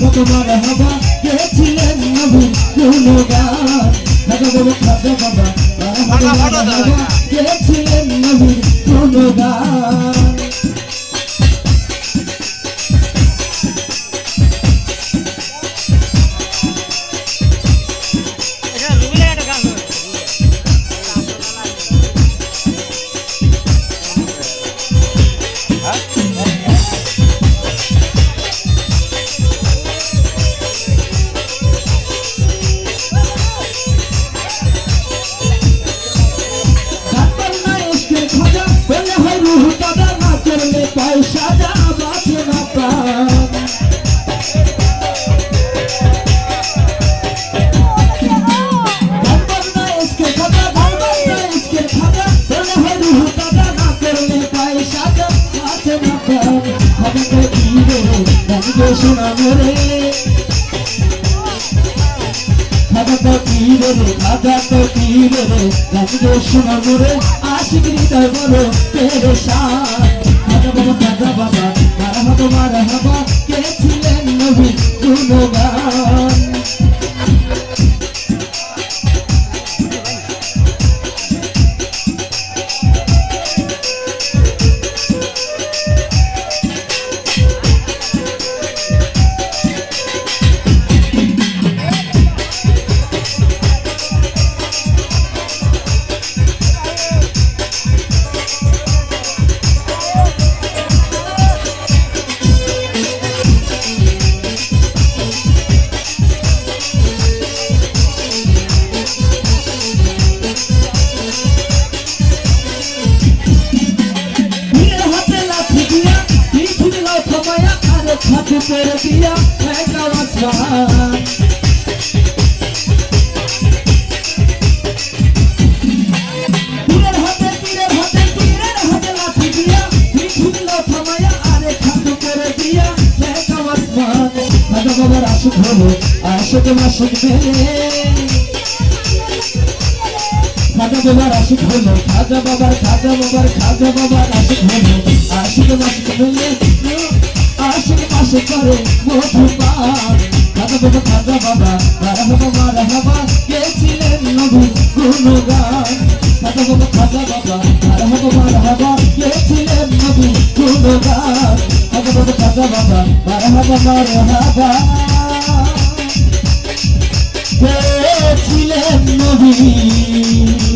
নাহারে খাজা তো পীরে টুনটুনের নাহারে রুহের খোরাক আমার সামাগান খাজা বাবা খাজা বাবা তারা তোমার হবা গেছিলেন নবী গুণগান খাজা বাবা খাজা বাবা গেছিলেন রে রাজগে শোনা মোরে আশিক হৃদয় বলো পেরেশান খাজা করে দিয়া একা আসমান খাজা বাবার আশুক হলো আশুক মাসুক মেলে খাজা বাবার হলো খাজা বাবার খাজা বাবার খাজা বাবার আশিক হলো আশিক মাসিক মিলে আশিক মাসে করে মধু পান খাজা বাবা খাজা বাবা মারা হবা মারা হবা কে ছিলেন নবী গুণগান খাজা বাবা খাজা বাবা মারা হবা মারা হবা কে ছিলেন নবী গুণগান খাজা বাবা বাবা মারা হবা মারা কে ছিলেন নবী